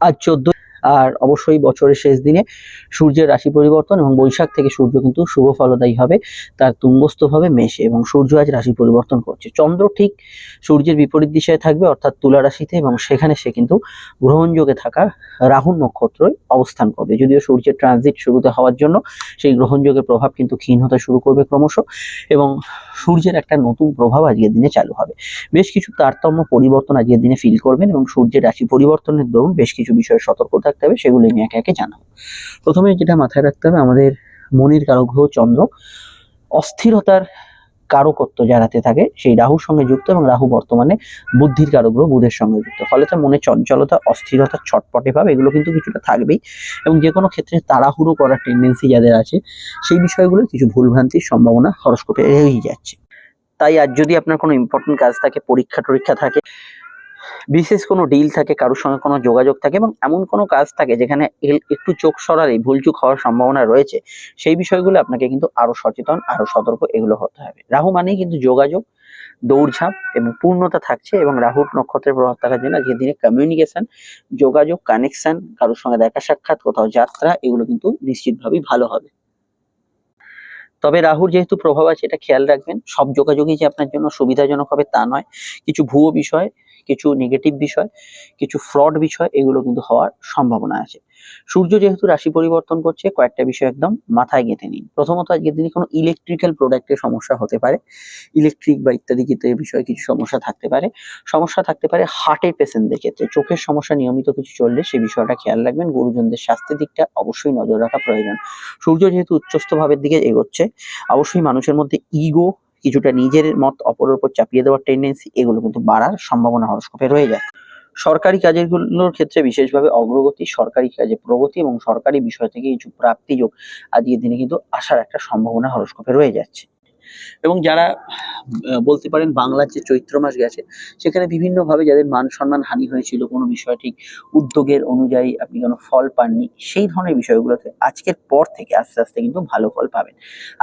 আজ চোদ্দ আর অবশ্যই বছরের শেষ দিনে সূর্যের রাশি পরিবর্তন এবং বৈশাখ থেকে সূর্য কিন্তু শুভ ফলদায়ী হবে। তার তুঙ্গস্থ মেশে এবং সূর্য আজ রাশি পরিবর্তন করছে। চন্দ্র ঠিক সূর্যের বিপরীত দিশায় থাকবে, অর্থাৎ তুলা রাশিতে এবং সেখানে সে কিন্তু গ্রহণযোগে থাকা রাহুর নক্ষত্রে অবস্থান করবে। যদিও সূর্যের ট্রানজিট শুরুতে হওয়ার জন্য সেই গ্রহণযোগের প্রভাব কিন্তু ক্ষীণ হতে শুরু করবে ক্রমশ এবং সূর্যের একটা নতুন প্রভাব আজকের দিনে চালু হবে। বেশ কিছু তারতম্য পরিবর্তন আজকের দিনে ফিল করবেন এবং সূর্যের রাশি পরিবর্তনের দরুন বেশ কিছু বিষয়ে সতর্ক থাকতে হবে সেগুলো আমি একে একে জানাব। প্রথমে যেটা মাথায় রাখতে হবে, আমাদের মনির কারক গ্রহ চন্দ্র, অস্থিরতার কারকত্ব যারাতে থাকে, সেই রাহুর সঙ্গে যুক্ত এবং রাহু বর্তমানে বুদ্ধির কারক গ্রহ বুধের সঙ্গে যুক্ত। ফলে তার মনে চঞ্চলতা, অস্থিরতা, ছটপটে ভাব, এগুলো কিন্তু কিছুটা থাকবেই এবং যে কোনো ক্ষেত্রে তাড়াহুড়ো করার টেন্ডেন্সি যাদের আছে, সেই বিষয়গুলো কিছু ভুলভ্রান্তির সম্ভাবনা হরস্কোপে রয়েই যাচ্ছে। তাই আজ যদি আপনার কোনো ইম্পর্টেন্ট কাজ থাকে পরীক্ষা টরীক্ষা থাকে বিশেষ কোনো ডিল থাকে, কারোর সঙ্গে কোনো যোগাযোগ থাকে এবং এমন কোনো কাজ থাকে যেখানে একটু চোখ সরালেই ভুলচুক হওয়ার সম্ভাবনা রয়েছে, সেই বিষয়গুলো আপনাকে কিন্তু আরও সচেতন, আরও সতর্ক এগুলো হতে হবে। রাহু মানেই কিন্তু যোগাযোগ, দৌড়ঝাঁপ এবং পূর্ণতা থাকছে এবং রাহুর নক্ষত্রের প্রভাব থাকার জন্য আজকের দিনে কমিউনিকেশন যোগাযোগ কানেকশন কারোর সঙ্গে দেখা সাক্ষাৎ, কোথাও যাত্রা, এগুলো কিন্তু নিশ্চিতভাবেই ভালো হবে। তবে রাহুর যেহেতু প্রভাব আছে, এটা খেয়াল রাখবেন, সব যোগাযোগই যে আপনার জন্য সুবিধাজনক হবে তা নয়। কিছু ভুয়ো বিষয় কিছু নেগেটিভ বিষয়, কিছু ফ্রড বিষয়, এগুলো কিন্তু হওয়ার সম্ভাবনা আছে। সূর্য যেহেতু রাশি পরিবর্তন করছে, কয়েকটা বিষয় একদম মাথায় গেঁথে নিন। প্রথমত আজকের দিনে কোনো ইলেকট্রিক্যাল প্রোডাক্টের সমস্যা হতে পারে ইলেকট্রিক বা ইত্যাদি ইত্যাদি বিষয়ে কিছু সমস্যা থাকতে পারে। সমস্যা থাকতে পারে হার্টের পেশেন্টদের ক্ষেত্রে। চোখের সমস্যা নিয়মিত কিছু চললে সেই বিষয়টা খেয়াল রাখবেন। গুরুজনদের স্বাস্থ্যের দিকটা অবশ্যই নজর রাখা প্রয়োজন। সূর্য যেহেতু উচ্চস্থ ভাবের দিকে এগোচ্ছে, অবশ্যই মানুষের মধ্যে ইগো কিছুটা নিজের মত অপরের উপর চাপিয়ে দেওয়ার টেন্ডেন্সি এগুলো কিন্তু বাড়ার সম্ভাবনা হরস্কোপে রয়ে যায়। সরকারি কাজেরগুলোর ক্ষেত্রে বিশেষভাবে অগ্রগতি, সরকারি কাজে প্রগতি এবং সরকারি বিষয় থেকে কিছু প্রাপ্তিযোগ আজকের দিনে কিন্তু আসার একটা সম্ভাবনা হরস্কোপে রয়ে যাচ্ছে। এবং যারা বলতে পারেন বাংলার যে চৈত্র মাস গেছে, সেখানে বিভিন্নভাবে যাদের মান সম্মান হানি হয়েছিল কোনো বিষয় ঠিক উদ্যোগের অনুযায়ী আপনি কোনো ফল পাননি, সেই ধরনের বিষয়গুলোতে আজকের পর থেকে আস্তে আস্তে কিন্তু ভালো ফল পাবেন।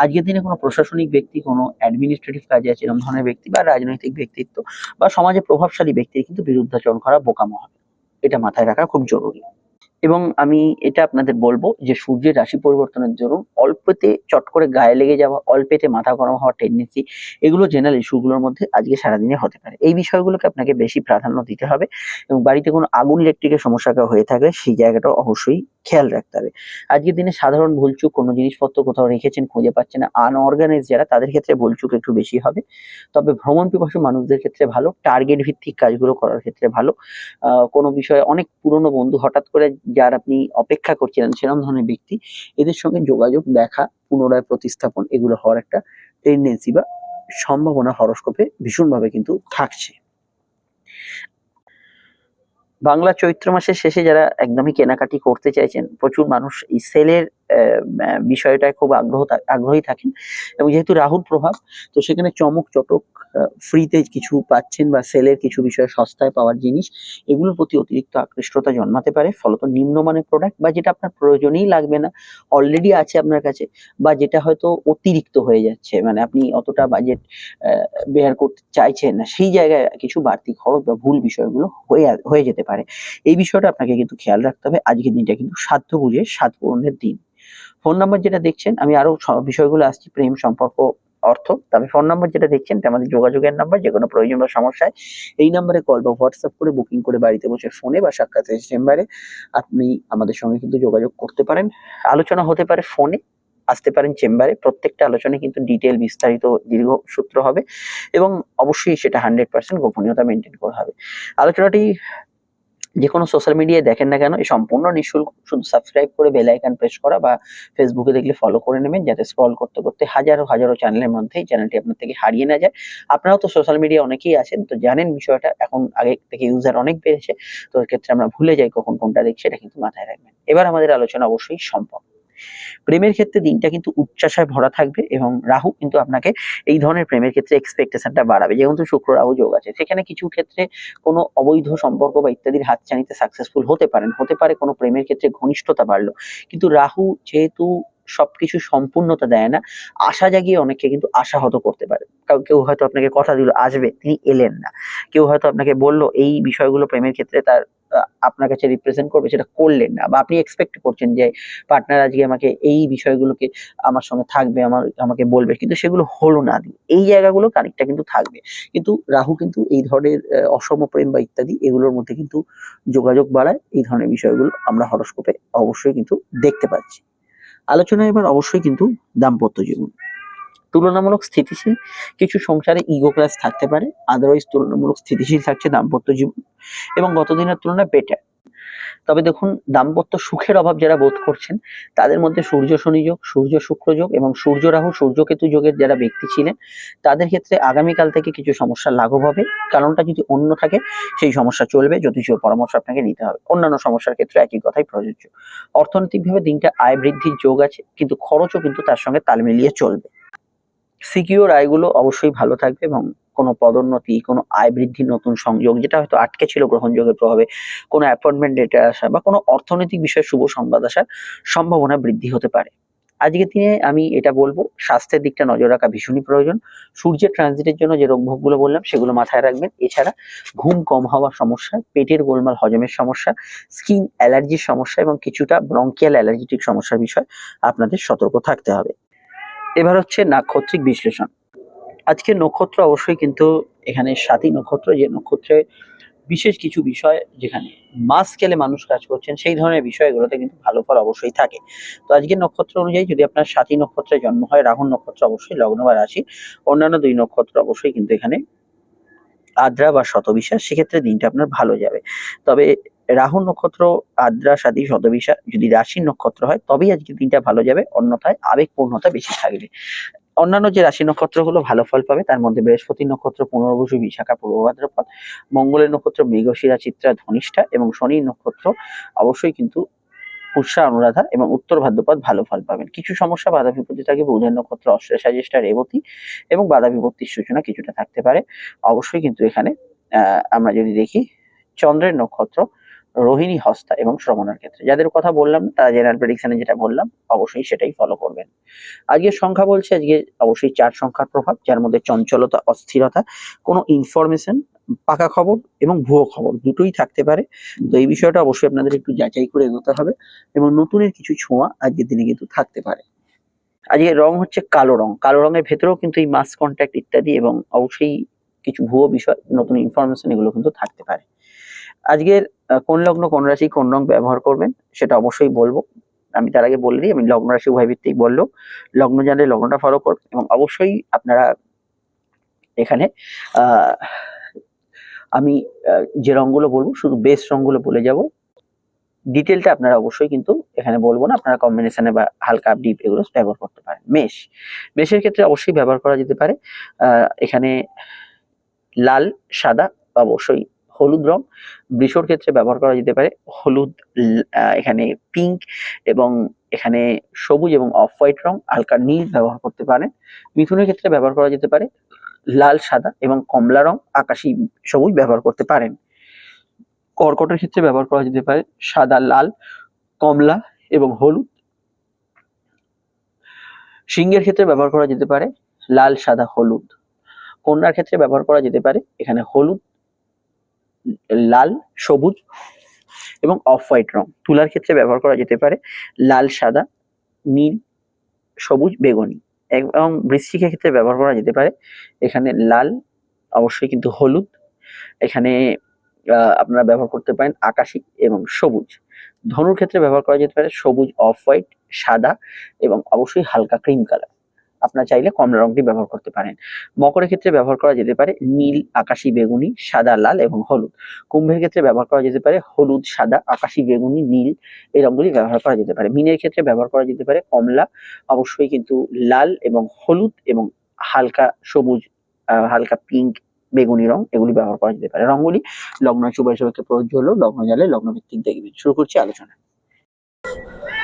আজকের দিনে কোনো প্রশাসনিক ব্যক্তি, কোনো অ্যাডমিনিস্ট্রেটিভ কাজে আছে এরকম ধরনের ব্যক্তি বা রাজনৈতিক ব্যক্তিত্ব বা সমাজে প্রভাবশালী ব্যক্তির কিন্তু বিরুদ্ধাচরণ করা বোকামো হবে। এটা মাথায় রাখা খুব জরুরি। এবং আমি এটা আপনাদের বলব যে সূর্যের রাশি পরিবর্তনের দরুন অল্পতে চট করে গায়ে লেগে যাওয়া, অল্পেতে মাথা গরম হওয়ার টেন্ডেন্সি এগুলো জেনারেল ইস্যুগুলোর মধ্যে আজকে সারাদিনে হতে পারে। এই বিষয়গুলোকে আপনাকে বেশি প্রাধান্য দিতে হবে এবং বাড়িতে কোনো আগুন ইলেকট্রিকের সমস্যা হয়ে থাকলে সেই জায়গাটা অবশ্যই খেয়াল রাখতে হবে। আজকের দিনে সাধারণ ভুলচুক কোনো জিনিসপত্র কোথাও রেখেছেন খুঁজে পাচ্ছেন না আনঅর্গানাইজ যারা তাদের ক্ষেত্রে ভুলচুক একটু বেশি হবে। তবে ভ্রমণ পিপাসু মানুষদের ক্ষেত্রে ভালো টার্গেট ভিত্তিক কাজগুলো করার ক্ষেত্রে ভালো। কোনো বিষয়ে অনেক পুরনো বন্ধু হঠাৎ করে যার আপনি অপেক্ষা করছিলেন সেরকম ধরনের ব্যক্তি, এদের সঙ্গে যোগাযোগ দেখা, পুনরায় প্রতিস্থাপন এগুলো হওয়ার একটা টেন্ডেন্সি বা সম্ভাবনা হরস্কোপে ভীষণভাবে কিন্তু থাকছে। বাংলা চৈত্র মাসের শেষে যারা একদমই কেনাকাটি করতে চাইছেন, প্রচুর মানুষ এই সেলের বিষয়টায় খুব আগ্রহ আগ্রহী থাকেন। এবং যেহেতু রাহুর প্রভাব, তো সেখানে চমক চটক ফ্রিতে কিছু পাচ্ছেন বা সেলের কিছু বিষয় সস্তায় পাওয়ার জিনিস, এগুলোর প্রতি অতিরিক্ত আকৃষ্টতা জন্মাতে পারে। ফলত নিম্নমানের প্রোডাক্ট বা যেটা আপনার প্রয়োজনেই লাগবে না অলরেডি আছে আপনার কাছে, বা যেটা হয়তো অতিরিক্ত হয়ে যাচ্ছে। মানে আপনি অতটা বাজেট বেয়ার করতে চাইছেন না, সেই জায়গায় কিছু বাড়তি খরচ বা ভুল বিষয়গুলো হয়ে হয়ে যেতে পারে। এই বিষয়টা আপনাকে কিন্তু খেয়াল রাখতে হবে। আজকের দিনটা কিন্তু সাধ্য বুঝে সাত পূরণের দিন। ফোন নাম্বার যেটা দেখছেন, আমি আরও বিষয়গুলো আসছি, প্রেম সম্পর্ক অর্থ। তবে ফোন নাম্বার যেটা দেখছেন আমাদের যোগাযোগের নাম্বার যে কোনো প্রয়োজন বা সমস্যায় এই নাম্বারে কল বা হোয়াটসঅ্যাপ করে বুকিং করে বাড়িতে বসে ফোনে বা সাক্ষাতের চেম্বারে আপনি আমাদের সঙ্গে কিন্তু যোগাযোগ করতে পারেন। আলোচনা হতে পারে ফোনে আসতে পারেন চেম্বারে প্রত্যেকটা আলোচনায় কিন্তু ডিটেল বিস্তারিত দীর্ঘ সূত্র হবে এবং অবশ্যই সেটা হান্ড্রেড পার্সেন্ট গোপনীয়তা মেনটেন করা হবে। আলোচনাটি যে কোনো সোশ্যাল মিডিয়ায় দেখেন না কেন, এই সম্পূর্ণ নিঃশুল্ক। শুধু সাবস্ক্রাইব করে বেল আইকন প্রেস করা বা ফেসবুকে দেখলে ফলো করে নেবেন, যাতে স্ক্রল করতে করতে হাজারো হাজারো চ্যানেলের মধ্যে চ্যানেলটি আপনার থেকে হারিয়ে না যায়। আপনারাও তো সোশ্যাল মিডিয়া অনেকেই আছেন, তো জানেন বিষয়টা, এখন আগে থেকে ইউজার অনেক বেড়েছে, তো এক্ষেত্রে আমরা ভুলে যাই কখন কোনটা দেখছি, এটা কিন্তু মাথায় রাখবেন। এবার আমাদের আলোচনা অবশ্যই সম্পর্ক প্রেমের ক্ষেত্রে দিনটা কিন্তু উচ্চাসায় ভরা থাকবে এবং রাহু কিন্তু আপনাকে এই ধরনের প্রেমের ক্ষেত্রে এক্সপেকটেশনটা বাড়াবে। যেহেতু শুক্র, রাহু যোগ আছে, সেখানে কিছু ক্ষেত্রে কোনো অবৈধ সম্পর্ক বা ইত্যাদির হাতছানিতে সাকসেসফুল হতে পারেন। হতে পারে কোনো প্রেমের ক্ষেত্রে ঘনিষ্ঠতা বাড়লো। কিন্তু রাহু যেহেতু সবকিছু সম্পূর্ণতা দেয় না, আশা জাগিয়ে অনেককে কিন্তু আশাহত করতে পারে। কাউ- হয়তো আপনাকে কথা দিল, আসবে। তিনি এলেন না। কেউ হয়তো আপনাকে বলল, এই বিষয়গুলো প্রেমের ক্ষেত্রে তার আপনার কাছে রিপ্রেজেন্ট করবে সেটা করলেন না বা আপনি এক্সপেক্ট করছেন যে পার্টনার আজকে আমাকে এই বিষয়গুলোকে আমার সঙ্গে থাকবে, আমার, আমাকে বলবে। কিন্তু সেগুলো হলো না। এই জায়গাগুলো কানেক্টটা কিন্তু থাকবে। কিন্তু রাহু কিন্তু এই ধরনের অসম প্রেম বা ইত্যাদি এগুলোর মধ্যে কিন্তু যোগাযোগ বাড়ায়। এই ধরনের বিষয়গুলো আমরা হরস্কোপে অবশ্যই কিন্তু দেখতে পাচ্ছি। আলোচনা এবার অবশ্যই কিন্তু দাম্পত্য জীবন। তুলনামূলক স্থিতিশীল, কিছু সংসারে ইগো ক্লাস থাকতে পারে আদারওয়াইজ তুলনামূলক স্থিতিশীল থাকছে দাম্পত্য জীবন এবং গত দিনের তুলনায় বেটার তবে দেখুন, দাম্পত্য সুখের অভাব যারা বোধ করছেন, তাদের মধ্যে সূর্য শনি যোগ, সূর্য শুক্র যোগ এবং সূর্য রাহু সূর্যকেতু যোগের যারা ব্যক্তি ছিলেন, তাদের ক্ষেত্রে আগামীকাল থেকে কিছু সমস্যা লাঘব হবে। কারণটা যদি অন্য থাকে, সেই সমস্যা চলবে, জ্যোতিষীয় পরামর্শ আপনাকে নিতে হবে। অন্যান্য সমস্যার ক্ষেত্রে একই কথাই প্রযোজ্য। অর্থনৈতিকভাবে দিনটা আয় বৃদ্ধির যোগ আছে, কিন্তু খরচও কিন্তু তার সঙ্গে তাল মিলিয়ে চলবে। সিকিউর আয়গুলো অবশ্যই ভালো থাকবে এবং কোনো পদোন্নতি, কোনো আয় বৃদ্ধির নতুন সংযোগ, যেটা হয়তো আটকে ছিল গ্রহণযোগের প্রভাবে, কোনো অ্যাপয়েন্টমেন্ট ডেটে আসা বা কোনো অর্থনৈতিক বিষয়ে শুভ সংবাদ আসার সম্ভাবনা বৃদ্ধি হতে পারে। আজকের দিনে আমি এটা বলব, স্বাস্থ্যের দিকটা নজর রাখা ভীষণই প্রয়োজন। সূর্যের ট্রানজিটের জন্য যে রোগভোগগুলো বললাম, সেগুলো মাথায় রাখবেন। এছাড়া ঘুম কম হওয়ার সমস্যা, পেটের গোলমাল, হজমের সমস্যা স্কিন অ্যালার্জির সমস্যা এবং কিছুটা ব্রঙ্কিয়াল অ্যালার্জিটিক সমস্যার বিষয় আপনাদের সতর্ক থাকতে হবে। এবার হচ্ছে নাক্ষত্রিক বিশ্লেষণ। আজকে নক্ষত্র অবশ্যই কিন্তু এখানে সাতই নক্ষত্র, যে নক্ষত্রে বিশেষ কিছু বিষয় যেখানে মাস স্কেলে মানুষ কাজ করছেন, সেই ধরনের বিষয়গুলোতে কিন্তু ভালো ফল অবশ্যই থাকে। তো আজকের নক্ষত্র অনুযায়ী যদি আপনার সাতই নক্ষত্রে জন্ম হয় রাহুল নক্ষত্র অবশ্যই লগ্ন বা রাশি, অন্যান্য দুই নক্ষত্র অবশ্যই কিন্তু এখানে আদ্রা বা শতবিশা সেক্ষেত্রে দিনটা আপনার ভালো যাবে। তবে রাহু নক্ষত্র, আদ্রা সাথী শতবিশা যদি রাশির নক্ষত্র হয়, তবেই আজকে দিনটা ভালো যাবে। অন্যথায় আবেগপূর্ণতা বেশি থাকবে। অন্যান্য যে রাশি নক্ষত্রগুলো ভালো ফল পাবে, তার মধ্যে বৃহস্পতি নক্ষত্র, পুনর্বসু, বিশাখা, পূর্ব ভাদ্রপদ, মঙ্গলের নক্ষত্র, মৃগশিরা, চিত্রা, ধনিষ্ঠা এবং শনি নক্ষত্র অবশ্যই কিন্তু পুষ্যা, অনুরাধা এবং উত্তর ভাদ্রপদ ভালো ফল পাবেন। কিছু সমস্যা, বাধা বিপত্তি থাকে, বুধের নক্ষত্র অশ্লেষা জ্যেষ্ঠা রেবতী এবং বাধা বিপত্তির সূচনা কিছুটা থাকতে পারে। অবশ্যই কিন্তু এখানে আমরা যদি দেখি, চন্দ্রের নক্ষত্র রোহিণী হস্তা এবং শ্রবণের ক্ষেত্রে। যাদের কথা বললাম তারা জেনারেল প্রেডিকশনে যেটা বললাম, অবশ্যই সেটাই ফলো করবেন। আজকের সংখ্যা বলছে, আজকে অবশ্যই চার সংখ্যার প্রভাব, যার মধ্যে চঞ্চলতা, অস্থিরতা, কোনো ইনফরমেশন পাকা খবর এবং ভুয়ো খবর দুটোই থাকতে পারে। তো এই বিষয়টা অবশ্যই আপনাদের একটু যাচাই করে এগোতে হবে এবং নতুনের কিছু ছোঁয়া আজকের দিনে কিন্তু থাকতে পারে। আজকের রং হচ্ছে কালো রং। কালো রঙের ভেতরেও কিন্তু এই মাস কন্ট্যাক্ট ইত্যাদি এবং অবশ্যই কিছু ভুয়ো বিষয়, নতুন ইনফরমেশন এগুলো কিন্তু থাকতে পারে। আজকের কোন লগ্ন, কোন রাশি, কোন রং ব্যবহার করবেন, সেটা অবশ্যই বলব। আমি তার আগে বলে দিই, আমি লগ্ন রাশি উভয় ভিত্তিক বললেও লগ্ন জানলে লগ্নটা ফলো করবেন এবং অবশ্যই আপনারা এখানে আমি যে রঙগুলো বলব, শুধু বেস রঙগুলো বলে যাব। ডিটেলটা আপনারা অবশ্যই কিন্তু এখানে বলব না, আপনারা কম্বিনেশনে বা হালকা ডিপ এগুলো ব্যবহার করতে পারেন। মেশ মেশের ক্ষেত্রে অবশ্যই ব্যবহার করা যেতে পারে। এখানে লাল, সাদা অবশ্যই হলুদ রং বৃষর ক্ষেত্রে ব্যবহার করা যেতে পারে হলুদ এখানে পিঙ্ক এবং এখানে সবুজ এবং অফ হোয়াইট রং, হালকা নীল ব্যবহার করতে পারেন। মিথুনের ক্ষেত্রে ব্যবহার করা যেতে পারে লাল, সাদা এবং কমলা রং, আকাশি সবুজ ব্যবহার করতে পারেন। কর্কটের ক্ষেত্রে ব্যবহার করা যেতে পারে সাদা, লাল, কমলা এবং হলুদ। সিংহের ক্ষেত্রে ব্যবহার করা যেতে পারে লাল, সাদা, হলুদ। কন্যার ক্ষেত্রে ব্যবহার করা যেতে পারে এখানে হলুদ লাল, সবুজ এবং অফ হোয়াইট রং। তুলার ক্ষেত্রে ব্যবহার করা যেতে পারে লাল, সাদা, নীল, সবুজ, বেগুনি। এবং বৃশ্চিকের ক্ষেত্রে ব্যবহার করা যেতে পারে এখানে লাল, অবশ্যই কিন্তু হলুদ। এখানে আপনারা ব্যবহার করতে পারেন আকাশি এবং সবুজ। ধনুর ক্ষেত্রে ব্যবহার করা যেতে পারে সবুজ অফ হোয়াইট সাদা এবং অবশ্যই হালকা ক্রিম কালার আপনারা চাইলে কমলা রংটি ব্যবহার করতে পারেন। মকরের ক্ষেত্রে ব্যবহার করা যেতে পারে নীল, আকাশি, বেগুনি, সাদা, লাল এবং হলুদ। কুম্ভের ক্ষেত্রে ব্যবহার করা যেতে পারে হলুদ, সাদা, আকাশি, বেগুনি, নীল এই রঙগুলি ব্যবহার করা যেতে পারে। মিনের ক্ষেত্রে ব্যবহার করা যেতে পারে কমলা, অবশ্যই কিন্তু লাল এবং হলুদ এবং হালকা সবুজ হালকা পিঙ্ক, বেগুনি রং এগুলি ব্যবহার করা যেতে পারে। রঙগুলি লগ্ন শুভ হিসেবে প্রযোজ্য হলো লগ্ন জালে লগ্ন ভিত্তিক দেখবেন শুরু করছি আলোচনা।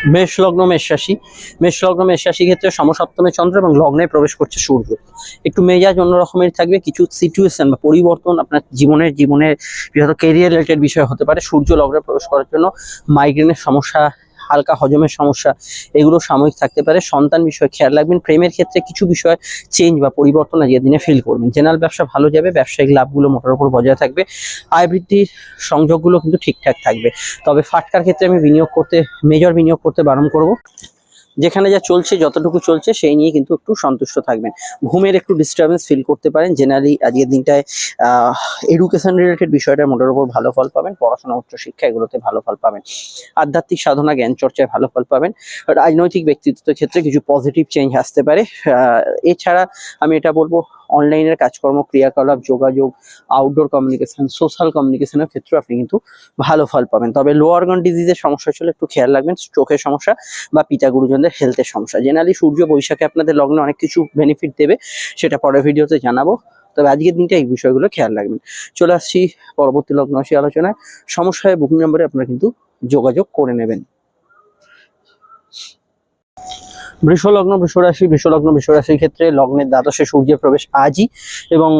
মেষ লগ্ন মেষ রাশি মেষ লগ্ন মেষ রাশি ক্ষেত্রে সমসপ্তমে চন্দ্র এবং লগ্নে প্রবেশ করছে সূর্য। একটু মেজাজ অন্যরকমের থাকবে, কিছু সিচুয়েশন বা পরিবর্তন আপনার জীবনের জীবনের, বিশেষত কেরিয়ার রিলেটেড বিষয় হতে পারে। সূর্য লগ্নে প্রবেশ করার জন্য মাইগ্রেনের সমস্যা হালকা হজমের সমস্যা এগুলো সাময়িক থাকতে পারে। সন্তান বিষয়ে খেয়াল রাখবেন, প্রেমের ক্ষেত্রে কিছু বিষয় চেঞ্জ বা পরিবর্তন আজকের দিনে ফিল করবেন। জেনারেল ব্যবসা ভালো যাবে, ব্যবসায়িক লাভগুলো মোটার উপর বজায় থাকবে, আয় বৃদ্ধির সংযোগগুলো কিন্তু ঠিকঠাক থাকবে। তবে ফাটকার ক্ষেত্রে আমি বিনিয়োগ করতে মেজর বিনিয়োগ করতে বারণ করব। যেখানে যা চলছে, যতটুকু চলছে, সেই নিয়ে কিন্তু একটু সন্তুষ্ট থাকবেন। ঘুমের একটু ডিস্টারবেন্স ফিল করতে পারেন। জেনারেলি আজকের দিনটায় এডুকেশন রিলেটেড বিষয়টা মোটের উপর ভালো ফল পাবেন। পড়াশোনা, উচ্চশিক্ষা এগুলোতে ভালো ফল পাবেন। আধ্যাত্মিক সাধনা, জ্ঞান চর্চায় ভালো ফল পাবেন। রাজনৈতিক ব্যক্তিত্বের ক্ষেত্রে কিছু পজিটিভ চেঞ্জ আসতে পারে। এছাড়া আমি এটা বলব অনলাইনের কাজকর্ম, ক্রিয়াকলাপ, যোগাযোগ আউটডোর কমিউনিকেশন সোশ্যাল কমিউনিকেশনের ক্ষেত্রে আপনি কিন্তু ভালো ফল পাবেন। তবে লো অর্গান ডিজিজের সমস্যা ছিল একটু খেয়াল রাখবেন, চোখের সমস্যা বা পিতা গুরুজনদের হেলথের সমস্যা। জেনারেলি সূর্য বৈশাখে আপনাদের লগ্নে অনেক কিছু বেনিফিট দেবে, সেটা পরের ভিডিওতে জানাব। তবে আজকের দিনটা এই বিষয়গুলো খেয়াল রাখবেন। চলে আসছি পরবর্তী লগ্ন রাশি আলোচনায়। সমস্যায় বুকিং নম্বরে আপনারা কিন্তু যোগাযোগ করে নেবেন। বৃষ বৃষরাশি, বৃষলগ্ন রাশি বৃষ লগ্ন বৃষ রাশির ক্ষেত্রে লগ্নের দ্বাদশে সূর্যের প্রবেশ আজই এবং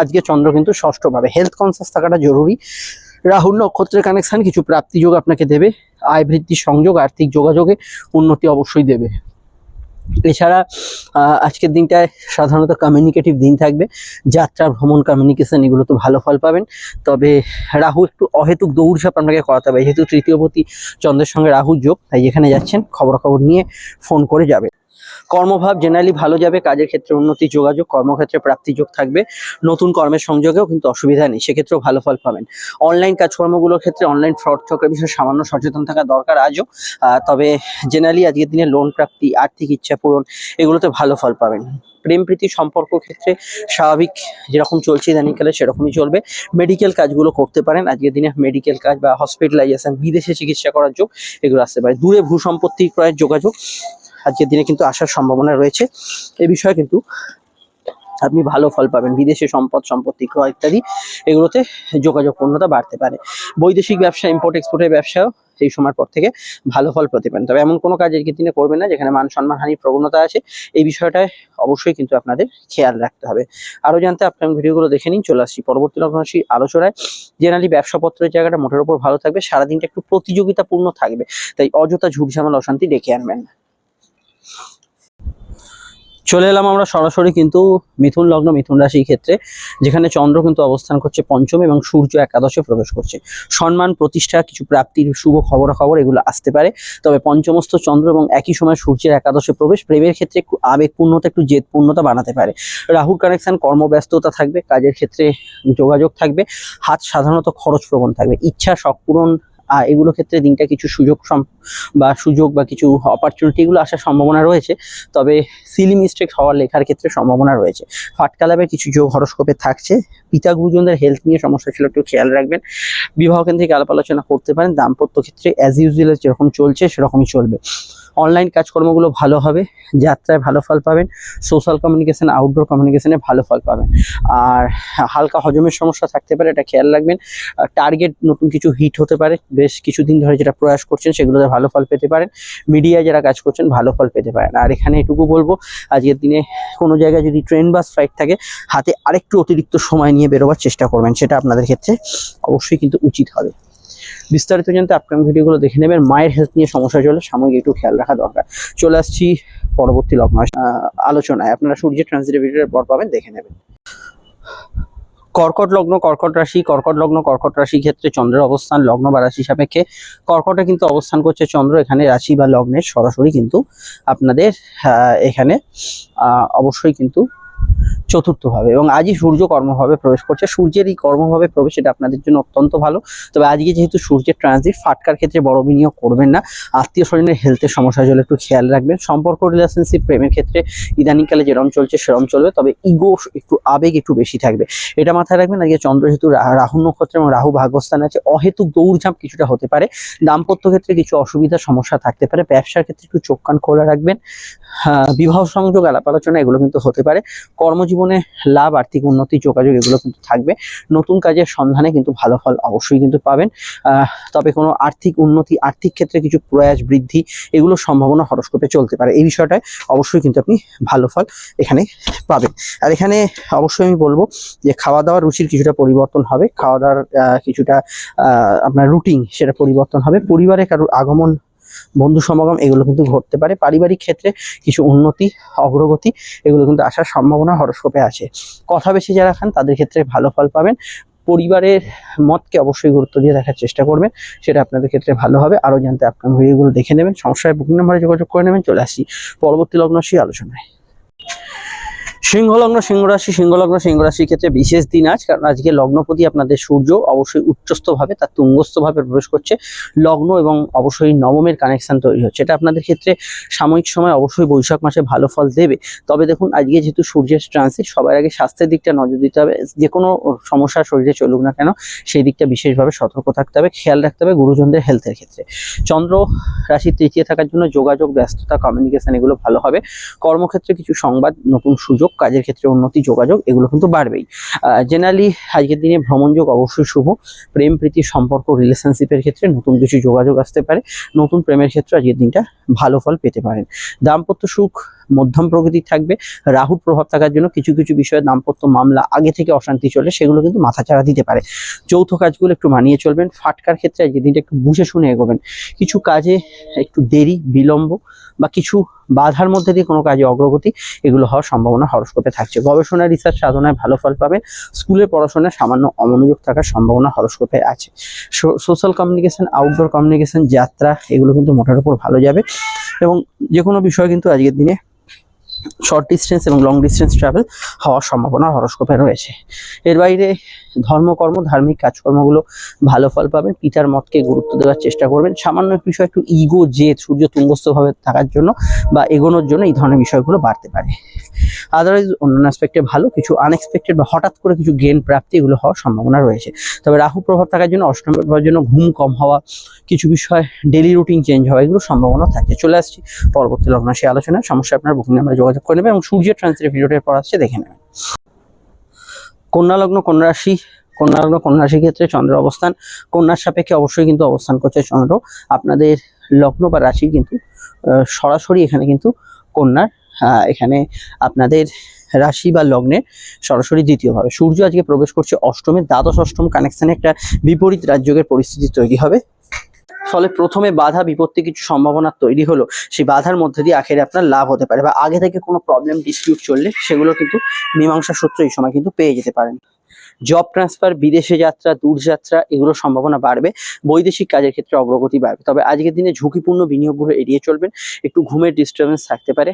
আজকে চন্দ্র কিন্তু ষষ্ঠভাবে। হেলথ কনসিয়াস থাকাটা জরুরি। রাহুল নক্ষত্রের কানেকশান কিছু প্রাপ্তিযোগ আপনাকে দেবে। আয় বৃদ্ধির সংযোগ, আর্থিক যোগাযোগে উন্নতি অবশ্যই দেবে। এছাড়া আজকের দিনটায় সাধারণত কমিউনিকেটিভ দিন থাকবে। যাত্রা, ভ্রমণ কমিউনিকেশন এগুলো তো ভালো ফল পাবেন। তবে রাহু একটু অহেতুক দৌড় সাপ আপনাকে করাতে হবে। যেহেতু তৃতীয়পতি চন্দ্রের সঙ্গে রাহু যোগ, তাই যেখানে যাচ্ছেন খবরাখবর নিয়ে ফোন করে যাবে কর্মভাব জেনারেলি ভালো যাবে, কাজের ক্ষেত্রে উন্নতি, যোগাযোগ, কর্মক্ষেত্রে প্রাপ্তি যোগ থাকবে। নতুন কর্মের সংযোগেও কিন্তু অসুবিধা নেই, সেক্ষেত্রেও ভালো ফল পাবেন। অনলাইন কাজকর্মগুলোর ক্ষেত্রে অনলাইন ফ্রড ঠকের বিষয়ে সামান্য সচেতন থাকা দরকার আজও। তবে জেনারেলি আজকের দিনে লোন প্রাপ্তি, আর্থিক ইচ্ছা পূরণ, এগুলোতে ভালো ফল পাবেন। প্রেম, প্রীতি, সম্পর্ক ক্ষেত্রে স্বাভাবিক যেরকম চলছে ইদানিংকালে সেরকমই চলবে। মেডিকেল কাজগুলো করতে পারেন, আজকের দিনে মেডিকেল কাজ বা হসপিটালাইজেশন বিদেশে চিকিৎসা করার যোগ, এগুলো আসতে পারে। দূরে ভূ সম্পত্তি ক্রয়ের যোগাযোগ আজকের দিনে কিন্তু আসার সম্ভাবনা রয়েছে। এই বিষয়ে কিন্তু আপনি ভালো ফল পাবেন। বিদেশে সম্পদ, সম্পত্তি, ক্রয় ইত্যাদি এগুলোতে যোগাযোগ পূর্ণতা বাড়তে পারে। বৈদেশিক ব্যবসা ইম্পোর্ট এক্সপোর্টের ব্যবসাও এই সময়ের পর থেকে ভালো ফল পেতে পারেন তবে এমন কোনো কাজ আজকের দিনে করবেন না, যেখানে মান সম্মান হানির প্রবণতা আছে। এই বিষয়টায় অবশ্যই কিন্তু আপনাদের খেয়াল রাখতে হবে। আরও জানতে আপনার ভিডিওগুলো দেখে নিন। চলে আসছি পরবর্তী লগ্নরাশি আলোচনায়। জেনারেলি ব্যবসাপত্রের জায়গাটা মোটের উপর ভালো থাকবে, সারাদিনটা একটু প্রতিযোগিতাপূর্ণ থাকবে। তাই অযথা ঝুট অশান্তি ডেকে আনবেন না। চলে এলাম আমরা সরাসরি কিন্তু মিথুন লগ্ন, মিথুন রাশির ক্ষেত্রে, যেখানে চন্দ্র কিন্তু অবস্থান করছে পঞ্চম এবং সূর্য একাদশে প্রবেশ করছে। সম্মান, প্রতিষ্ঠা, কিছু প্রাপ্তির শুভ খবরাখবর এগুলো আসতে পারে। তবে পঞ্চমস্ত চন্দ্র এবং একই সময় সূর্যের একাদশে প্রবেশ প্রেমের ক্ষেত্রে একটু আবেগপূর্ণতা, একটু জেদপূর্ণতা বানাতে পারে। রাহুর কানেকশন কর্মব্যস্ততা থাকবে, কাজের ক্ষেত্রে যোগাযোগ থাকবে, হাত সাধারণত খরচ প্রবণ থাকবে। ইচ্ছা শখ পূরণ এগুলো ক্ষেত্রে দিনটা কিছু সুযোগ বা সুযোগ বা কিছু অপরচুনিটিগুলো আসার সম্ভাবনা রয়েছে। তবে সিলি মিস্টেক হওয়ার লেখার ক্ষেত্রে সম্ভাবনা রয়েছে। ফাটকালাবের কিছু যোগ হরস্কোপে থাকছে। পিতা গুরুজনদের হেলথ নিয়ে সমস্যা ছিল, একটু খেয়াল রাখবেন। বিবাহ কেন্দ্রিক আলাপ আলোচনা করতে পারেন। দাম্পত্য ক্ষেত্রে অ্যাজ ইউজুয়াল যেরকম চলছে, সেরকমই চলবে। অনলাইন কাজকর্মগুলো ভালো হবে, যাত্রায় ভালো ফল পাবেন সোশ্যাল কমিউনিকেশন আউটডোর কমিউনিকেশানে ভালো ফল পাবেন। আর হালকা হজমের সমস্যা থাকতে পারে, এটা খেয়াল রাখবেন। টার্গেট নতুন কিছু হিট হতে পারে, বেশ কিছুদিন ধরে যেটা প্রয়াস করছেন, সেগুলোতে ভালো ফল পেতে পারেন। মিডিয়ায় যারা কাজ করছেন, ভালো ফল পেতে পারেন। আর এখানে এটুকু বলব, আজকের দিনে কোনো জায়গায় যদি ট্রেন বাস ফ্লাইট থাকে, হাতে আরেকটু অতিরিক্ত সময় নিয়ে বেরোবার চেষ্টা করবেন, সেটা আপনাদের ক্ষেত্রে অবশ্যই কিন্তু উচিত হবে। বিস্তারিত জানতে আপকামিং ভিডিওগুলো দেখে নেবেন। মায়ের হেলথ নিয়ে সমস্যা চলে সাময়িক একটু খেয়াল রাখা দরকার। চলে আসছি পরবর্তী লগ্ন আলোচনায়। আপনারা সূর্যের ভিডিওর পর পাবেন দেখে নেবেন। কর্কট লগ্ন কর্কট রাশি কর্কট লগ্ন কর্কট রাশি ক্ষেত্রে চন্দ্রের অবস্থান লগ্ন বা রাশি সাপেক্ষে। কর্কটে কিন্তু অবস্থান করছে চন্দ্র এখানে রাশি বা লগ্নের সরাসরি কিন্তু আপনাদের আহ, এখানে অবশ্যই কিন্তু চতুর্থভাবে এবং আজই সূর্য কর্মভাবে প্রবেশ করছে। সূর্যের এই কর্মভাবে প্রবেশ এটা আপনাদের জন্য অত্যন্ত ভালো। তবে আজকে যেহেতু সূর্যের ট্রানজিট ফাটকার ক্ষেত্রে বড় বিনিয়োগ করবেন না। আত্মীয় স্বজনের হেলথের সমস্যা হলে একটু খেয়াল রাখবেন। সম্পর্ক রিলেশনশিপ প্রেমের ক্ষেত্রে ইদানিংকালে যেরকম চলছে সেরকম চলবে। তবে ইগো একটু আবেগ একটু বেশি থাকবে। এটা মাথায় রাখবেন আজকে চন্দ্র যেহেতু রাহু নক্ষত্র এবং রাহু ভাগ্যস্থান আছে। অহেতুক দৌড়ঝাঁপ কিছুটা হতে পারে। দাম্পত্য ক্ষেত্রে কিছু অসুবিধা সমস্যা থাকতে পারে। ব্যবসার ক্ষেত্রে একটু চোখ কান খোলা রাখবেন। হ্যাঁ, বিবাহ সংযোগ আলাপ আলোচনা এগুলো কিন্তু হতে পারে। কর্মজীবনে লাভ, আর্থিক উন্নতি, যোগাযোগ, এগুলো কিন্তু থাকবে। নতুন কাজের সন্ধানে কিন্তু ভালো ফল অবশ্যই কিন্তু পাবেন। তবে কোনো আর্থিক উন্নতি, আর্থিক ক্ষেত্রে কিছু প্রয়াস, বৃদ্ধি, এগুলো সম্ভাবনা হরস্কোপে চলতে পারে। এই বিষয়টায় অবশ্যই কিন্তু আপনি ভালো ফল এখানে পাবেন। আর এখানে অবশ্যই আমি বলব যে খাওয়া দাওয়ার রুচির কিছুটা পরিবর্তন হবে। খাওয়া দাওয়ার কিছুটা আপনার রুটিন সেটা পরিবর্তন হবে। পরিবারে কারোর আগমন বন্ধু সমাগম এগুলো কিন্তু ঘটতে পারে। পারিবারিক ক্ষেত্রে কিছু উন্নতি, অগ্রগতি এগুলো কিন্তু আসার সম্ভাবনা হরস্কোপে আছে। কথা বেশি যারা খান তাদের ক্ষেত্রে ভালো ফল পাবেন। পরিবারের মতকে অবশ্যই গুরুত্ব দিয়ে দেখার চেষ্টা করবেন, সেটা আপনাদের ক্ষেত্রে ভালো হবে। আরও জানতে আপনার ভিডিওগুলো দেখে নেবেন। সমস্যায় বুকিং নাম্বারে যোগাযোগ করে নেবেন। চলে আসি পরবর্তী লগ্ন সেই আলোচনায়। সিংহলগ্ন, সিংহরাশি, সিংহলগ্ন, সিংহরাশির ক্ষেত্রে বিশেষ দিন আজ, কারণ আজকে লগ্নপতি আপনাদের সূর্য অবশ্যই উচ্চস্থভাবে, তার তুঙ্গস্থভাবে প্রবেশ করছে। লগ্ন এবং অবশ্যই নবমের কানেকশান তৈরি হচ্ছে। এটা আপনাদের ক্ষেত্রে সাময়িক সময় অবশ্যই বৈশাখ মাসে ভালো ফল দেবে। তবে দেখুন, আজকে যেহেতু সূর্যের ট্রানজিট সবার আগে স্বাস্থ্যের দিকটা নজর দিতে হবে। যে কোনো সমস্যা শরীরে চলুক না কেন, সেই দিকটা বিশেষভাবে সতর্ক থাকতে হবে, খেয়াল রাখতে হবে গুরুজনদের হেলথের ক্ষেত্রে। চন্দ্র রাশির তৃতীয় থাকার জন্য যোগাযোগ, ব্যস্ততা কমিউনিকেশন এগুলো ভালো হবে। কর্মক্ষেত্রে কিছু সংবাদ, নতুন সুযোগ কাজের ক্ষেত্রে উন্নতি, যোগাযোগ, এগুলো কিন্তু বাড়বেই। জেনারেলি আজকের দিনে ভ্রমণযোগ অবশ্যই শুভ। প্রেম, প্রীতি, সম্পর্ক রিলেশনশিপের ক্ষেত্রে নতুন কিছু যোগাযোগ আসতে পারে। নতুন প্রেমের ক্ষেত্রে আজকের দিনটা ভালো ফল পেতে পারেন। দাম্পত্য সুখ, মধ্যম প্রকৃতির থাকবে। রাহুর প্রভাব থাকার জন্য কিছু কিছু বিষয়ে দাম্পত্য মামলা আগে থেকে অশান্তি চলে, সেগুলো কিন্তু মাথাচাড়া দিতে পারে। যৌথ কাজগুলো একটু মানিয়ে চলবেন। ফাটকার ক্ষেত্রে আজকের দিনটা একটু বুঝে শুনে এগোবেন। কিছু কাজে একটু দেরি, বিলম্ব বা কিছু বাধার মধ্যে দিয়ে কোনো কাজে অগ্রগতি, এগুলো হওয়ার সম্ভাবনা হরস্কোপে থাকছে। গবেষণা রিসার্চ সাধনায় ভালো ফল পাবে স্কুলে পড়াশোনায় সামান্য অমনোযোগ থাকার সম্ভাবনা হরস্কোপে আছে। সোশ্যাল কমিউনিকেশন আউটডোর কমিউনিকেশন যাত্রা, এগুলো কিন্তু মোটার উপর ভালো যাবে। এবং যে কোনো বিষয় কিন্তু আজকের দিনে শর্ট ডিস্টেন্স এবং লং ডিস্টেন্স ট্রাভেল হওয়ার সম্ভাবনা হরস্কোপে রয়েছে। এর বাইরে ধর্মকর্ম, ধার্মিক কাজকর্মগুলো ভালো ফল পাবেন। পিতার মতকে গুরুত্ব দেওয়ার চেষ্টা করবেন। সামান্য বিষয়, একটু ইগো যে সূর্য তুঙ্গস্থভাবে থাকার জন্য বা এগোনোর জন্য এই ধরনের বিষয়গুলো বাড়তে পারে। আদারওয়াইজ অন্যান্য অ্যাসপেক্টে ভালো, কিছু আনএক্সপেক্টেড বা হঠাৎ করে কিছু গেন প্রাপ্তি এগুলো হওয়ার সম্ভাবনা রয়েছে। তবে রাহু প্রভাব থাকার জন্য, অষ্টম প্রভাবের জন্য ঘুম কম হওয়া, কিছু বিষয় ডেলি রুটিন চেঞ্জ হওয়া, এগুলো সম্ভাবনা থাকে। চলে আসছি পরবর্তী লগ্ন সেই আলোচনায়। সমস্যা আপনার বুকিং নাম্বারে যোগাযোগ করে নেবেন এবং সূর্যের ট্রান্সলেট ভিডিওটার পর আসছে, দেখে নেবেন। কন্যা লগ্ন, কন্যা রাশি, কন্যা লগ্ন, কন্যা রাশির ক্ষেত্রে চন্দ্র অবস্থান। কন্যার সাপেক্ষে অবশ্যই কিন্তু অবস্থান করছে চন্দ্র। আপনাদের লগ্ন বা রাশি কিন্তু সরাসরি এখানে কিন্তু কন্যার এখানে আপনাদের রাশি বা লগ্নে সরাসরি দ্বিতীয়ভাবে। সূর্য আজকে প্রবেশ করছে অষ্টমে, দ্বাদশ, অষ্টম কানেকশনে একটা বিপরীত রাজযোগের পরিস্থিতি তৈরি হবে। ফলে প্রথমে বাধা, বিপত্তি কিছু সম্ভাবনা তৈরি হলো। সেই বাধার মধ্যে দিয়ে আখেরে আপনার লাভ হতে পারে বা আগে থেকে কোনো প্রবলেম ডিসপিউট চললে সেগুলো কিন্তু মীমাংসা সূত্র এই সময় কিন্তু পেয়ে যেতে পারেন। জব ট্রান্সফার বিদেশে যাত্রা, দূরযাত্রা এগুলোর সম্ভাবনা বাড়বে। বৈদেশিক কাজের ক্ষেত্রে অগ্রগতি বাড়বে। তবে আজকের দিনে ঝুঁকিপূর্ণ বিনিয়োগগুলো এড়িয়ে চলবেন। একটু ঘুমের ডিস্টারবেন্স থাকতে পারে।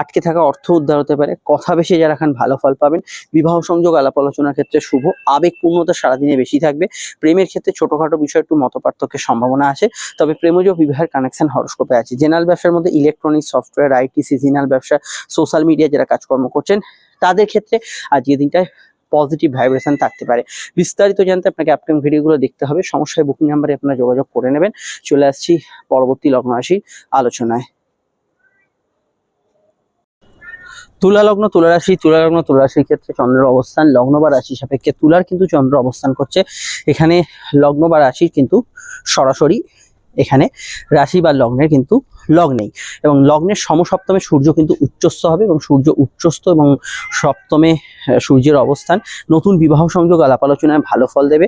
আটকে থাকা অর্থ উদ্ধার হতে পারে। কথা বেশি, যারা খান ভালো ফল পাবেন। বিবাহ সংযোগ, আলাপ আলোচনার ক্ষেত্রে শুভ। আবেগপূর্ণতা সারাদিনে বেশি থাকবে। প্রেমের ক্ষেত্রে ছোটখাটো বিষয়, একটু মতপার্থক্যের সম্ভাবনা আছে। তবে প্রেমজ বিবাহের কানেকশন হরস্কোপে আছে। জেনারেল ব্যবসার মধ্যে ইলেকট্রনিক্স সফটওয়্যার আইটি সিজনাল ব্যবসা সোশ্যাল মিডিয়া যারা কাজকর্ম করছেন, তাদের ক্ষেত্রে আজকের দিনটায় পজিটিভ ভাইব্রেশন থাকতে পারে। বিস্তারিত জানতে আপনাকে আপকামিং ভিডিওগুলো দেখতে হবে। সমস্যায় বুকিং নাম্বারে আপনারা যোগাযোগ করে নেবেন। চলে আসছি পরবর্তী লগ্ন আলোচনায়। তুলা লগ্ন, তুলা রাশি, তুলা লগ্ন, তুলা রাশির ক্ষেত্রে চন্দ্রের অবস্থান, লগ্ন বা রাশি সাপেক্ষে তুলার কিন্তু চন্দ্র অবস্থান করছে। এখানে লগ্ন বা রাশির কিন্তু সরাসরি এখানে রাশি বা লগ্নের কিন্তু লগ নেই এবং লগ্নের সমসপ্তমে সূর্য কিন্তু উচ্চস্থ হবে এবং সূর্য উচ্চস্থ এবং সপ্তমে সূর্যের অবস্থান। নতুন বিবাহ সংযোগ আলাপ আলোচনায় ভালো ফল দেবে।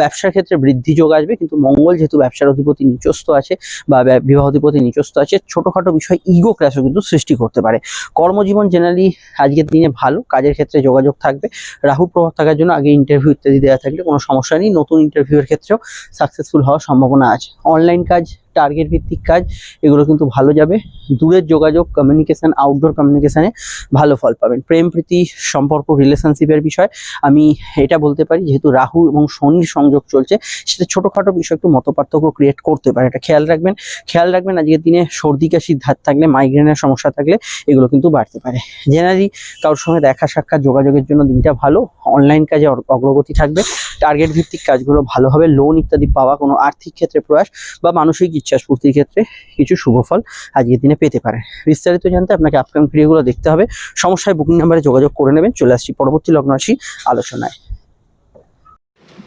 ব্যবসার ক্ষেত্রে বৃদ্ধি যোগ আসবে, কিন্তু মঙ্গল যেহেতু ব্যবসার অধিপতি নিচস্থ আছে বা বিবাহ অধিপতি নিচস্থ আছে, ছোটোখাটো বিষয় ইগো ক্র্যাশও কিন্তু সৃষ্টি করতে পারে। কর্মজীবন জেনারেলি আজকের দিনে ভালো, কাজের ক্ষেত্রে যোগাযোগ থাকবে। রাহু প্রভাব থাকার জন্য আগে ইন্টারভিউ ইত্যাদি দেওয়া থাকলে কোনো সমস্যা নেই। নতুন ইন্টারভিউয়ের ক্ষেত্রেও সাকসেসফুল হওয়ার সম্ভাবনা আছে। অনলাইন কাজ টার্গেট ভিত্তিক কাজ, এগুলো কিন্তু ভালো যাবে। দূরের যোগাযোগ কমিউনিকেশান আউটডোর কমিউনিকেশানে ভালো ফল পাবেন। প্রেম, প্রীতি, সম্পর্ক রিলেশনশিপের বিষয়, আমি এটা বলতে পারি, যেহেতু রাহু এবং শনির সংযোগ চলছে, সেটা ছোটোখাটো বিষয়, একটু মতপার্থক্য ক্রিয়েট করতে পারে। এটা খেয়াল রাখবেন। খেয়াল রাখবেন, আজকের দিনে সর্দি কাশির ধার থাকলে মাইগ্রেনের সমস্যা থাকলে, এগুলো কিন্তু বাড়তে পারে। জেনারেলি কারোর সঙ্গে দেখা সাক্ষাৎ, যোগাযোগের জন্য দিনটা ভালো। অনলাইন কাজে অগ্রগতি থাকবে। টার্গেট ভিত্তিক কাজগুলো ভালো হবে লোন ইত্যাদি পাওয়া কোনো আর্থিক ক্ষেত্রে প্রয়াস বা মানসিক ইচ্ছা পূর্তির ক্ষেত্রে কিছু শুভ ফল আজকের দিনে পেতে পারে বিস্তারিত জানতে আপনাকে আপকামিং ভিডিওগুলো দেখতে হবে। সমস্যায় বুকিং নাম্বারে যোগাযোগ করে নেবেন। চলে আসছি পরবর্তী লগ্ন আসি আলোচনায়।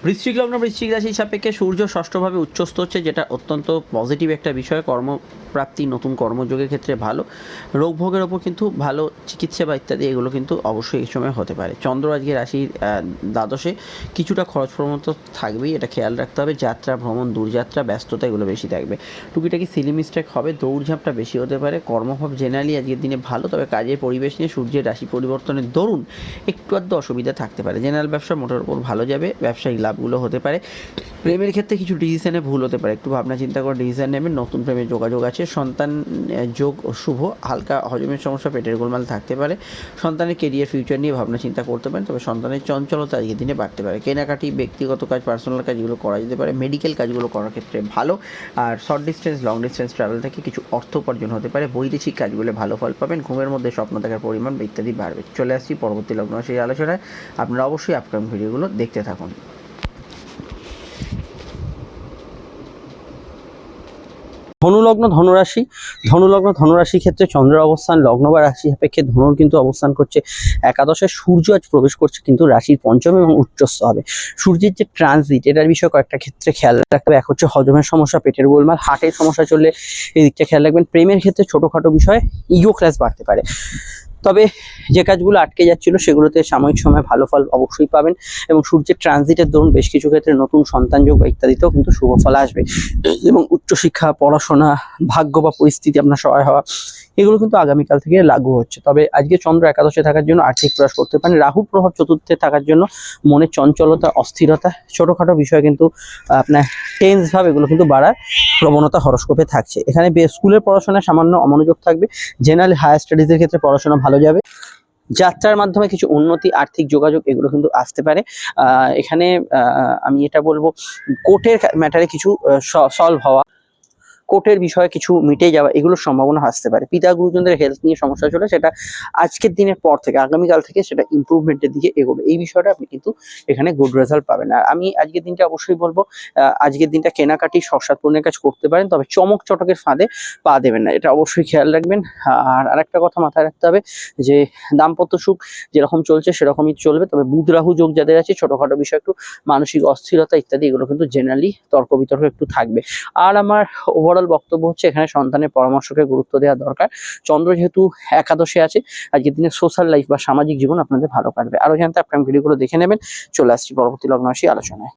বৃশ্চিক লগ্ন, বৃশ্চিক রাশি সাপেক্ষে সূর্য ষষ্ঠভাবে উচ্চস্থ হচ্ছে, যেটা অত্যন্ত পজিটিভ একটা বিষয়। কর্মপ্রাপ্তি, নতুন কর্মযোগের ক্ষেত্রে ভালো। রোগভোগের ওপর কিন্তু ভালো চিকিৎসা বা ইত্যাদি, এগুলো কিন্তু অবশ্যই এই সময় হতে পারে। চন্দ্র আজকে রাশির দ্বাদশে। কিছুটা খরচ প্রবণতা থাকবেই, এটা খেয়াল রাখতে হবে। যাত্রা, ভ্রমণ, দূরযাত্রা, ব্যস্ততা, এগুলো বেশি থাকবে। টুকিটাকি সিলি মিস্টেক হবে, দৌড়ঝাঁপটা বেশি হতে পারে। কর্মভাব জেনারেলি আজকের দিনে ভালো, তবে কাজের পরিবেশ নিয়ে সূর্যের রাশি পরিবর্তনের দরুন একটু আধটু অসুবিধা থাকতে পারে। জেনারেল ব্যবসা মোটের উপর ভালো যাবে ব্যবসায়িক লাভগুলো হতে পারে। প্রেমের ক্ষেত্রে কিছু ডিসিশনে ভুল হতে পারে। একটু ভাবনা চিন্তা করে ডিসিশন নেবেন। নতুন প্রেমের যোগাযোগ আছে। সন্তান যোগ শুভ। হালকা হজমের সমস্যা, পেটের গোলমাল থাকতে পারে। সন্তানের কেরিয়ার ফিউচার নিয়ে ভাবনা চিন্তা করতে পারেন। তবে সন্তানের চঞ্চলতা আজকের দিনে বাড়তে পারে। কেনাকাটি, ব্যক্তিগত কাজ পার্সোনাল কাজগুলো করা যেতে পারে। মেডিকেল কাজগুলো করার ক্ষেত্রে ভালো। আর short distance long distance travel থেকে কিছু অর্থ উপার্জন হতে পারে। বৈদেশিক কাজগুলো ভালো ফল পাবেন। ঘুমের মধ্যে স্বপ্ন দেখার পরিমাণ, ইত্যাদি বাড়বে। চলে আসছি পরবর্তী লগ্ন সেই আলোচনায়। আপনারা অবশ্যই আপকামিং ভিডিওগুলো দেখতে থাকুন। ধনুলগ্ন ধনুরাশি, ধনুলগ্ন ধনুরাশির ক্ষেত্রে চন্দ্রের অবস্থান, লগ্ন বা রাশি সাপেক্ষে ধনুর কিন্তু অবস্থান করছে। একাদশে সূর্য আজ প্রবেশ করছে কিন্তু রাশির পঞ্চম এবং উচ্চস্থ হবে। সূর্যের যে ট্রানজিট এটার বিষয়ে কয়েকটা ক্ষেত্রে খেয়াল রাখবে। এক হচ্ছে হজমের সমস্যা, পেটের গোলমাল, হার্টের সমস্যা চললে এই দিকটা খেয়াল রাখবেন। প্রেমের ক্ষেত্রে ছোটোখাটো বিষয়ে ইগো ক্লাস বাড়তে পারে। তবে যে কাজগুলো আটকে যাচ্ছিল সেগুলোতে সাময়িক সময় ভালো ফল অবশ্যই পাবেন এবং সূর্যের ট্রানজিটের দরুন বেশ কিছু ক্ষেত্রে নতুন সন্তান যোগ বা ইত্যাদিতেও কিন্তু শুভ ফল আসবে। এবং উচ্চশিক্ষা, পড়াশোনা, ভাগ্য বা পরিস্থিতি আপনার সহায় হওয়া এগুলো কিন্তু আগামীকাল থেকে লাগু হচ্ছে। তবে আজকে চন্দ্র একাদশে থাকার জন্য আর্থিক প্রয়াস করতে পারেন। রাহু প্রভাব চতুর্থে থাকার জন্য মনের চঞ্চলতা, অস্থিরতা, ছোটোখাটো বিষয় কিন্তু আপনার টেন্স ভাব এগুলো কিন্তু বাড়ার প্রবণতা হরস্কোপে থাকছে। এখানে স্কুলের পড়াশোনায় সামান্য অমনোযোগ থাকবে। জেনারেল হায়ার স্টাডিজের ক্ষেত্রে পড়াশোনা ভালো যাবে। যাত্রার মাধ্যমে কিছু উন্নতি, আর্থিক যোগাযোগ এগুলো কিন্তু আসতে পারে। এখানে আমি এটা বলব কোর্টের ম্যাটারে কিছু সলভ হওয়া। কোর্টের বিষয়ে কিছু মিটে যাওয়া, এগুলোর সম্ভাবনা আসতে পারে। পিতা গুরুজনদের হেলথ নিয়ে সমস্যা চলে, সেটা আজকের দিনের পর থেকে, আগামীকাল থেকে সেটা ইমপ্রুভমেন্টের দিকে এগোবে। এই বিষয়টা আপনি কিন্তু এখানে গুড রেজাল্ট পাবেন। আর আমি আজকের দিনটা অবশ্যই বলব আজকের দিনটা কেনাকাটি সৎসাৎ পূর্ণের কাজ করতে পারেন, তবে চমক চটকের ফাঁদে পা দেবেন না, এটা অবশ্যই খেয়াল রাখবেন। আর আরেকটা কথা মাথায় রাখতে হবে যে, দাম্পত্য সুখ যেরকম চলছে সেরকমই চলবে, তবে বুধ রাহু যোগ যাদের আছে, ছোটখাটো বিষয় একটু মানসিক অস্থিরতা ইত্যাদি, এগুলো কিন্তু জেনারেলি তর্ক বিতর্ক একটু থাকবে। আর আমার ওভারঅল বক্তব্য হচ্ছে এখানে সন্তানের পরামর্শকে গুরুত্ব দেওয়া দরকার। চন্দ্র যেহেতু একাদশে আছে, আজকের দিনে সোশ্যাল লাইফ বা সামাজিক জীবন আপনাদের ভালো কাটবে। আরও জানতে আপনার ভিডিওগুলো দেখে নেবেন। চলে আসছি পরবর্তী লগ্ন রাশি আলোচনায়।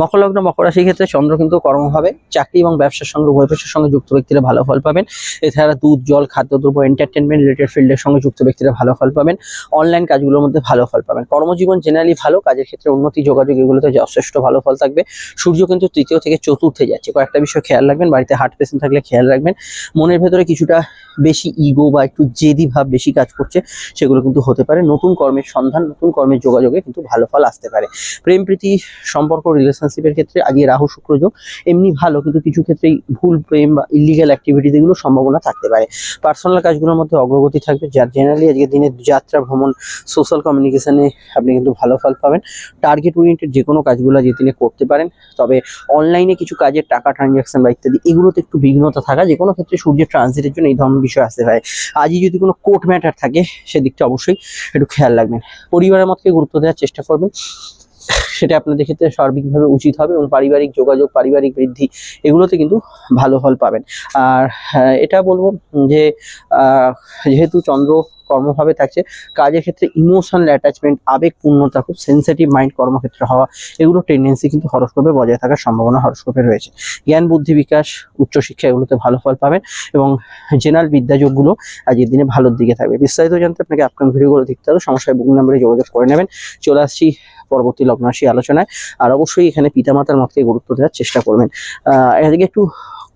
মকর লগ্ন, মকর রাশির ক্ষেত্রে চন্দ্র কিন্তু কর্মভাবে চাকরি এবং ব্যবসার সঙ্গে উভয় পেশার সঙ্গে যুক্ত ব্যক্তিরা ভালো ফল পাবেন। এছাড়া দুধ, জল খাদ্যদ্রব্য এন্টারটেনমেন্ট রিলেটেড ফিল্ডের সঙ্গে যুক্ত ব্যক্তিরা ভালো ফল পাবেন। অনলাইন কাজগুলোর মধ্যে ভালো ফল পাবেন। কর্মজীবন জেনারেলি ভালো, কাজের ক্ষেত্রে উন্নতি, যোগাযোগ এগুলোতে যথেষ্ট ভালো ফল থাকবে। সূর্য কিন্তু তৃতীয় থেকে চতুর্থে যাচ্ছে। কয়েকটা বিষয় খেয়াল রাখবেন। বাড়িতে হার্ট পেশেন্ট থাকলে খেয়াল রাখবেন। মনের ভেতরে কিছুটা বেশি ইগো বা একটু জেদি ভাব বেশি কাজ করছে, সেগুলো কিন্তু হতে পারে। নতুন কর্মের সন্ধান, নতুন কর্মের যোগাযোগে কিন্তু ভালো ফল আসতে পারে। প্রেম, প্রীতি, সম্পর্ক রিলেশনশিপের ক্ষেত্রে আজকে রাহু, শুক্র যোগ এমনি ভালো, কিন্তু কিছু ক্ষেত্রেই ভুল, প্রেম বা ইলিগাল অ্যাক্টিভিটিস এগুলো সম্ভাবনা থাকতে পারে। পার্সোনাল কাজগুলোর মধ্যে অগ্রগতি থাকবে যার জেনারেলি আজকে দিনে যাত্রা, ভ্রমণ সোশ্যাল কমিউনিকেশনে আপনি কিন্তু ভালো ফল পাবেন। টার্গেট ওরিয়েন্টেড যে কোনো কাজগুলো আজকে দিনে করতে পারেন, তবে অনলাইনে কিছু কাজের টাকা ট্রানজ্যাকশন বা ইত্যাদি এগুলোতে একটু বিঘ্নতা থাকা যে কোনো ক্ষেত্রে সূর্যের ট্রানজিটের জন্য এই ধরনের বিষয় আসতে পারে। আজই যদি কোনো কোর্ট ম্যাটার থাকে সেদিকটা অবশ্যই একটু খেয়াল রাখবেন। পরিবারের মতকে গুরুত্ব দেওয়ার চেষ্টা করবেন। সেটা আপনাদের ক্ষেত্রে সার্বিকভাবে উচিত হবে এবং পারিবারিক যোগাযোগ পারিবারিক বৃদ্ধি এগুলোতে কিন্তু ভালো ফল পাবেন। আর হ্যাঁ, এটা বলব যে যেহেতু চন্দ্র কর্মভাবে থাকছে। কাজের ক্ষেত্রে ইমোশনাল অ্যাটাচমেন্ট আবেগপূর্ণতা, খুব সেন্সিটিভ মাইন্ড কর্মক্ষেত্রে হওয়া, এগুলো টেন্ডেন্সি কিন্তু হরস্কোপে বজায় থাকার সম্ভাবনা হরস্কোপে রয়েছে। জ্ঞান, বুদ্ধি বিকাশ উচ্চশিক্ষা এগুলোতে ভালো ফল পাবেন এবং জেনারেল বিদ্যাযোগগুলো আজকের দিনে ভালোর দিকে থাকবে। বিস্তারিত জানতে আপনাকে আপনার ভিডিওগুলো দেখতে হবে। সমস্যায় বুকিং নাম্বারে যোগাযোগ করে নেবেন। চলে আসছি পরবর্তী লগ্নাশী আলোচনায়। আর অবশ্যই এখানে পিতামাতার মতকে গুরুত্ব দেওয়ার চেষ্টা করবেন। এদিকে একটু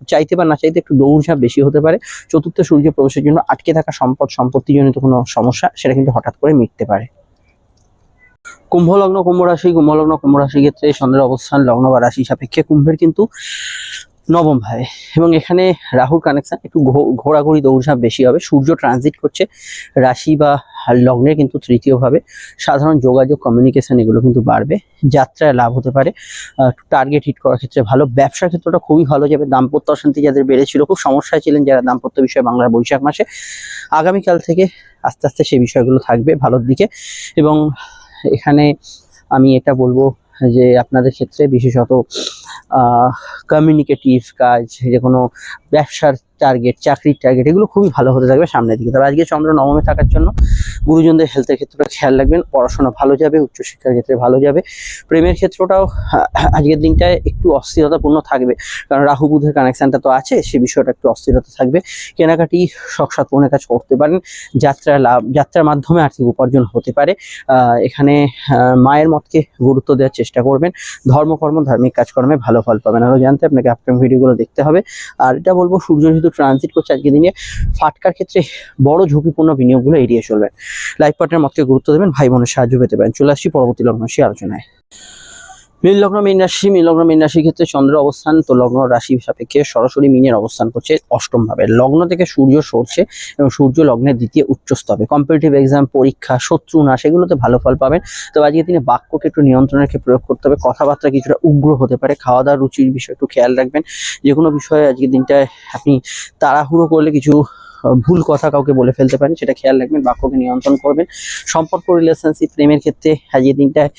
চাইতে বা না চাইতে একটু দৌড়ঝাঁপ বেশি হতে পারে। চতুর্থ সূর্য প্রবেশের জন্য আটকে থাকা সম্পদ, সম্পত্তিজনিত কোনো সমস্যা, সেটা কিন্তু হঠাৎ করে মিটতে পারে। কুম্ভ লগ্ন কুম্ভ রাশি কুম্ভ লগ্ন কুম্ভ রাশির ক্ষেত্রে চন্দ্রের অবস্থান, লগ্ন বা রাশি সাপেক্ষে। কুম্ভের কিন্তু নবম ভাবে এবং এখানে রাহুর কানেকশান একটু ঘোরাঘুরি দৌড়ঝাঁপ বেশি হবে। সূর্য ট্রানজিট করছে রাশি বা লগ্নে কিন্তু তৃতীয়ভাবে। সাধারণ যোগাযোগ কমিউনিকেশন এগুলো কিন্তু বাড়বে। যাত্রায় লাভ হতে পারে। টার্গেট হিট করার ক্ষেত্রে ভালো। ব্যবসার ক্ষেত্রটা খুবই ভালো যাবে। দাম্পত্য অশান্তি যাদের বেড়েছিল, খুব সমস্যায় ছিলেন যারা দাম্পত্য বিষয়ে বাংলার বৈশাখ মাসে। আগামীকাল থেকে আস্তে আস্তে সেই বিষয়গুলো থাকবে ভালোর দিকে। এবং এখানে আমি এটা বলব যে আপনাদের ক্ষেত্রে বিশেষত কমিউনিকেটিভ কাজ, যে কোনো ব্যবসার টার্গেট চাকরির টার্গেট এগুলো খুবই ভালো হতে থাকবে সামনের দিকে। তবে আজকে চন্দ্র নবমে থাকার জন্য গুরুজনদের হেলথের ক্ষেত্রে খেয়াল রাখবেন, পড়াশোনা ভালো যাবে, উচ্চশিক্ষার ক্ষেত্রে ভালো যাবে। প্রেমের ক্ষেত্রটাও আজকের দিনটায় একটু অস্থিরতাপূর্ণ থাকবে। কারণ রাহু বুধের কানেকশানটা তো আছে, সে বিষয়টা একটু অস্থিরতা থাকবে। কেনাকাটি শখ সাত কাজ করতে পারেন, যাত্রা লাভ, যাত্রার মাধ্যমে আর্থিক উপার্জন হতে পারে। এখানে মায়ের মতকে গুরুত্ব দেওয়ার চেষ্টা করবেন। ধর্মকর্ম, ধার্মিক কাজকর্মে ভালো ফল পাবেন। আরও জানতে আপনাকে আপকামিং ভিডিওগুলো দেখতে হবে। আর এটা বলব, সূর্য যেহেতু ট্রানজিট করছে আজকে দিনে, ফাটকার ক্ষেত্রে বড় ঝুঁকিপূর্ণ বিনিয়োগগুলো এড়িয়ে চলবেন লাইফ পার্টনার মতকে গুরুত্ব দেবেন ভাই বোনের সাহায্য পেতে পারেন। চলে আসছি পরবর্তী লগ্ন সে আলোচনায়। মীন লগ্ন, মীন রাশি, মীন লগ্ন, মীন রাশির ক্ষেত্রে চন্দ্র অবস্থান তো লগ্ন রাশি সাপেক্ষে সরাসরি মিনের অবস্থান করছে অষ্টম ভাবে লগ্ন থেকে সূর্য সরছে এবং সূর্য লগ্নের দ্বিতীয় উচ্চ স্তবে কম্পিটিটিভ এক্সাম পরীক্ষা, শত্রু না সেগুলোতে ভালো ফল পাবেন। তবে আজকে তিনি বাক্যকে একটু নিয়ন্ত্রণের ক্ষেত্রে প্রয়োগ করতে হবে। কথাবার্তা কিছুটা উগ্র হতে পারে। খাওয়া দাওয়ার রুচির বিষয়ে একটু খেয়াল রাখবেন। যে কোনো বিষয়ে আজকের দিনটায় আপনি তাড়াহুড়ো করলে কিছু ভুল কথা কাউকে বলে ফেলতে পারেন, সেটা খেয়াল রাখবেন, বাক্যকে নিয়ন্ত্রণ করবেন। সম্পর্ক রিলেশনশিপ প্রেমের ক্ষেত্রে আজকের দিনটায়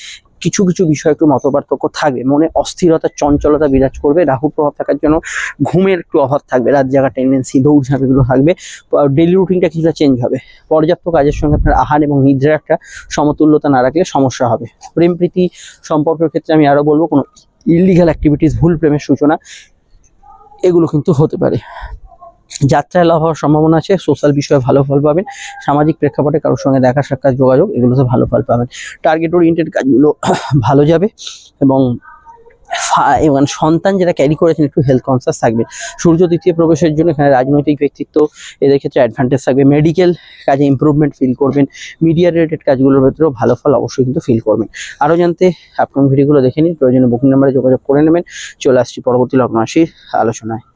কিছু কিছু বিষয় একটু মতপার্থক্য থাকবে। মনে অস্থিরতা, চঞ্চলতা বিরাজ করবে। রাহু প্রভাব থাকার জন্য ঘুমের একটু অভাব থাকবে। রাত জাগা টেন্ডেন্সি দৌড়ঝাঁপ এগুলো থাকবে। ডেলি রুটিনটা কিছুটা চেঞ্জ হবে। পর্যাপ্ত কাজের সঙ্গে আপনার আহার এবং নিদ্রার একটা সমতুল্যতা না রাখলে সমস্যা হবে। প্রেম, প্রীতি সম্পর্কের ক্ষেত্রে আমি আরও বলব, কোনো ইলিগাল অ্যাক্টিভিটিস ভুল প্রেমের সূচনা, এগুলো কিন্তু হতে পারে। যাত্রায় লাভ হওয়ার সম্ভাবনা আছে সোশ্যাল বিষয়ে ভালো ফল পাবেন, সামাজিক প্রেক্ষাপটে কারোর সঙ্গে দেখা, সাক্ষাৎ, যোগাযোগ, এগুলোতে ভালো ফল পাবেন। টার্গেট ওরিয়েন্টেড কাজগুলো ভালো যাবে এবং এবং সন্তান যেটা ক্যারি করেছেন একটু হেলথ কনসাস থাকবে সূর্য দ্বিতীয় প্রবেশের জন্য এখানে রাজনৈতিক ব্যক্তিত্ব, এদের ক্ষেত্রে অ্যাডভান্টেজ থাকবে। মেডিকেল কাজে ইমপ্রুভমেন্ট ফিল করবেন। মিডিয়া রিলেটেড কাজগুলোর ভেতরেও ভালো ফল অবশ্যই কিন্তু ফিল করবেন। আরও জানতে আপনার ভিডিওগুলো দেখে নিন। প্রয়োজনীয় বুকিং নাম্বারে যোগাযোগ করে নেবেন। চলে আসছি পরবর্তী লগ্ন আলোচনায়।